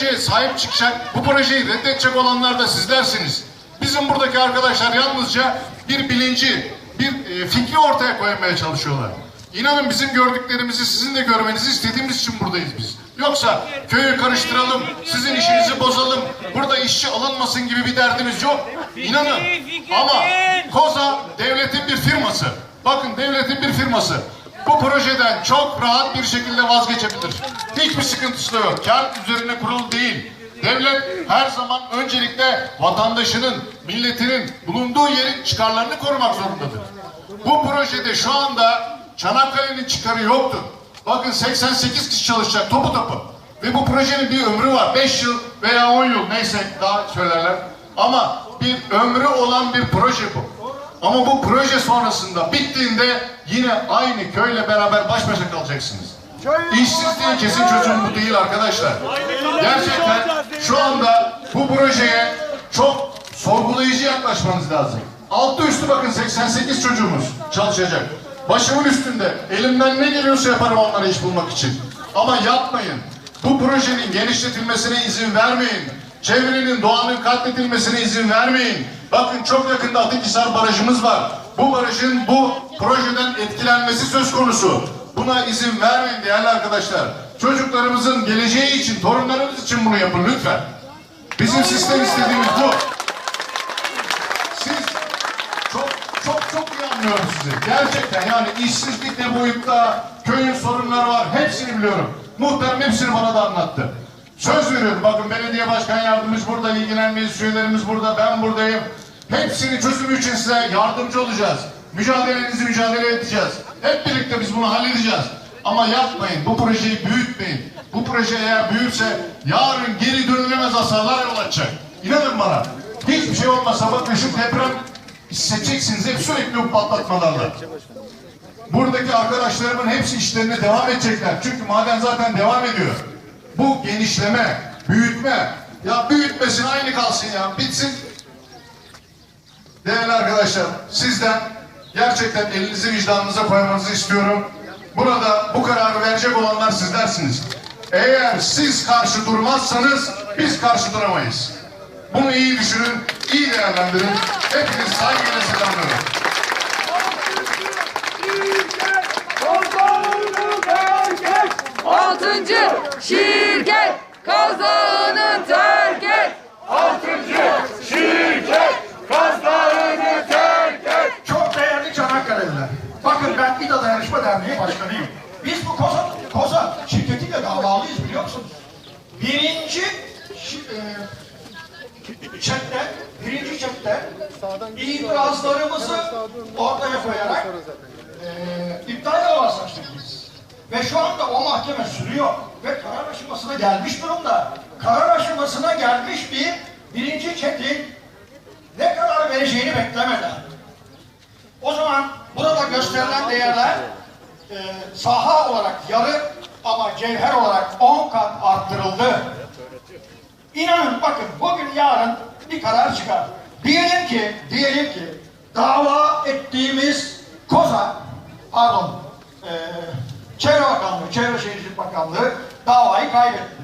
projeye sahip çıkacak, bu projeyi reddedecek olanlar da sizlersiniz. Bizim buradaki arkadaşlar yalnızca bir bilinci, bir e, fikri ortaya koymaya çalışıyorlar. İnanın bizim gördüklerimizi sizin de görmenizi istediğimiz için buradayız biz. Yoksa köyü karıştıralım, sizin işinizi bozalım, burada işçi alınmasın gibi bir derdimiz yok. İnanın. Ama Koza devletin bir firması. Bakın devletin bir firması. Bu projeden çok rahat bir şekilde vazgeçebilir. Hiçbir sıkıntısı yok. Kar üzerine kurulu değil. Devlet her zaman öncelikle vatandaşının, milletinin bulunduğu yerin çıkarlarını korumak zorundadır. Bu projede şu anda Çanakkale'nin çıkarı yoktur. Bakın 88 kişi çalışacak topu topu. Ve bu projenin bir ömrü var. 5 yıl veya 10 yıl neyse daha söylerler. Ama bir ömrü olan bir proje bu. Ama bu proje sonrasında bittiğinde yine aynı köyle beraber baş başa kalacaksınız. İşsizliğin kesin çözüm bu değil arkadaşlar. Gerçekten şu anda bu projeye çok sorgulayıcı yaklaşmanız lazım. Altı üstü bakın 88 çocuğumuz çalışacak. Başımın üstünde elimden ne geliyorsa yaparım onlara iş bulmak için. Ama yapmayın. Bu projenin genişletilmesine izin vermeyin. Çevrenin, doğanın katledilmesine izin vermeyin. Bakın çok yakında Atıkhisar Barajımız var. Bu barajın bu projeden etkilenmesi söz konusu. Buna izin vermeyin değerli arkadaşlar. Çocuklarımızın geleceği için, torunlarımız için bunu yapın lütfen. Bizim sistem istediğimiz bu. Siz çok çok çok iyi anlıyorum sizi. Gerçekten yani işsizlik ne boyutta, köyün sorunları var. Hepsini biliyorum. Muhterem hepsini bana da anlattı. Söz veriyorum bakın belediye başkan yardımcımız burada, ilgilenen meclis üyelerimiz burada, ben buradayım. Hepsini çözümü için size yardımcı olacağız. Mücadelenizi mücadele edeceğiz. Hep birlikte biz bunu halledeceğiz. Ama yapmayın, bu projeyi büyütmeyin. Bu proje eğer büyürse yarın geri dönülemez hasarlar yol açacak. İnanın bana. Hiçbir şey olmasa bakın şu deprem hissedeceksiniz hep sürekli bu patlatmalarla. Buradaki arkadaşlarımın hepsi işlerine devam edecekler. Çünkü maden zaten devam ediyor. Bu genişleme, büyütme. Ya büyütmesin aynı kalsın ya. Bitsin. Değerli arkadaşlar sizden gerçekten elinizi vicdanınıza koymanızı istiyorum. Burada bu kararı verecek olanlar sizlersiniz. Eğer siz karşı durmazsanız biz karşı duramayız. Bunu iyi düşünün, iyi değerlendirin. Hepiniz saygıyla selamlıyorum. Altıncı şirket kazanı terk et. Çok değerli Çanakkale'liler. Bakın ben İDA Dayanışma Derneği Başkanıyım. Biz bu Koza, Koza şirketiyle davalıyız biliyor musunuz? Birinci e, chatte, birinci chatte itirazlarımızı ortaya koyarak e, iptal davası açtık biz. Ve şu anda o mahkeme sürüyor ve karar aşamasına gelmiş durumda. Karar aşamasına gelmiş bir birinci chatin ne kadar vereceğini beklemeden o zaman burada gösterilen değerler e, saha olarak yarı ama cevher olarak 10 kat arttırıldı. İnanın bakın bugün yarın bir karar çıkar. Diyelim ki, diyelim ki dava ettiğimiz Koza, pardon, e, Çevre Bakanlığı, Çevre Şehircilik Bakanlığı davayı kaybetti.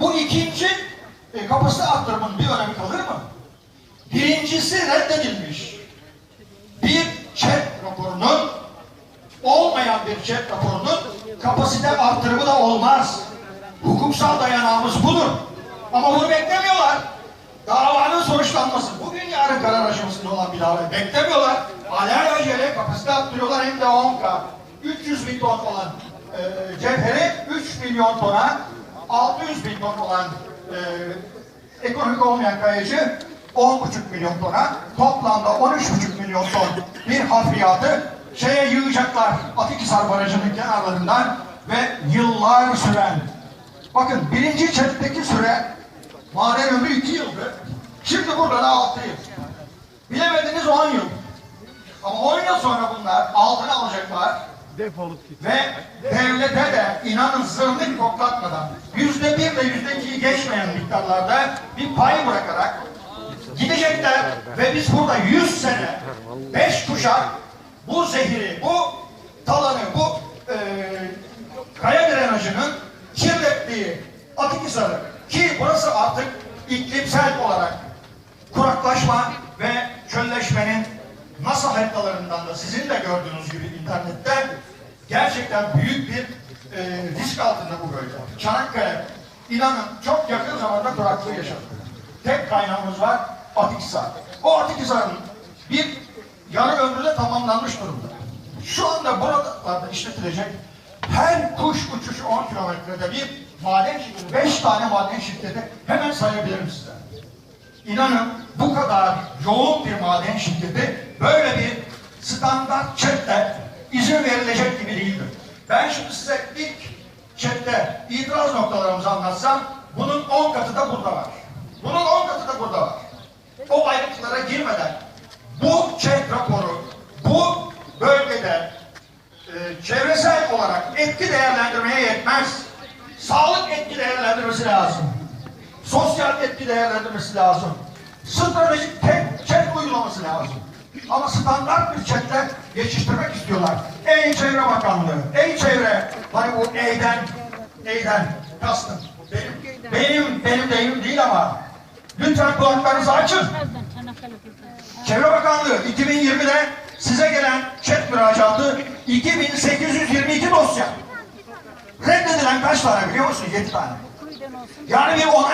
Bu ikinci e, kapasite arttırmanın bir önemi kalır mı? Birincisi reddedilmiş bir chat raporunun olmayan bir chat raporunun kapasite artırımı da olmaz. Hukuksal dayanağımız budur. Ama bunu beklemiyorlar. Davanın sonuçlanması. Bugün yarın karar aşamasında olan bir davayı beklemiyorlar. Alelacele kapasite arttırıyorlar hem de 10K. 300 bin ton olan e, cevheri 3 milyon tona 600 bin ton olan e, ekonomik olmayan kayıcı 10,5 milyon tona toplamda 13,5 milyon ton bir hafriyatı şeye yığacaklar Atikhisar Barajı'nın kenarlarından ve yıllar süren. Bakın birinci chatteki süre maden ömrü 2 yıldı şimdi burada da 6 yıl. Bilemediniz 10 yıl. Ama 10 yıl sonra bunlar altına alacaklar ve devlete de inanın zırnık koklatmadan yüzde bir ve yüzde ikiyi geçmeyen miktarlarda bir pay bırakarak gidecekler ve biz burada 100 sene, 5 kuşak bu zehiri, bu talanı, bu e, kaya drenajının kirlettiği Atikhisar'ı ki burası artık iklimsel olarak kuraklaşma ve çölleşmenin NASA haritalarından da sizin de gördüğünüz gibi internette gerçekten büyük bir e, risk altında bu bölge. Çanakkale inanın çok yakın zamanda kuraklığı yaşadık. Tek kaynağımız var Atikhisar. O Atikhisar'ın bir yarı ömrü tamamlanmış durumda. Şu anda buralarda işletilecek her kuş uçuşu 10 kilometrede bir maden şirketi, 5 tane maden şirketi hemen sayabilirim size. İnanın bu kadar yoğun bir maden şirketi böyle bir standart chatte izin verilecek gibi değildir. Ben şimdi size ilk chatte itiraz noktalarımızı anlatsam bunun 10 katı da burada var. Bunun 10 katı da burada var. O ayrıntılara girmeden bu chat raporu bu bölgede e, çevresel olarak etki değerlendirmeye yetmez. Sağlık etki değerlendirmesi lazım. Sosyal etki değerlendirmesi lazım. Stratejik tek chat uygulaması lazım. Ama standart bir chatle geçiştirmek istiyorlar. Ey Çevre Bakanlığı, ey Çevre, hani bu E'den, E'den kastım. Benim, benim, benim deyim değil ama lütfen kulaklarınızı açın. Çevre Bakanlığı 2020'de size gelen chat müracaatı 2822 dosya. Reddedilen kaç tane biliyor musun? 7 tane. Yani bir onay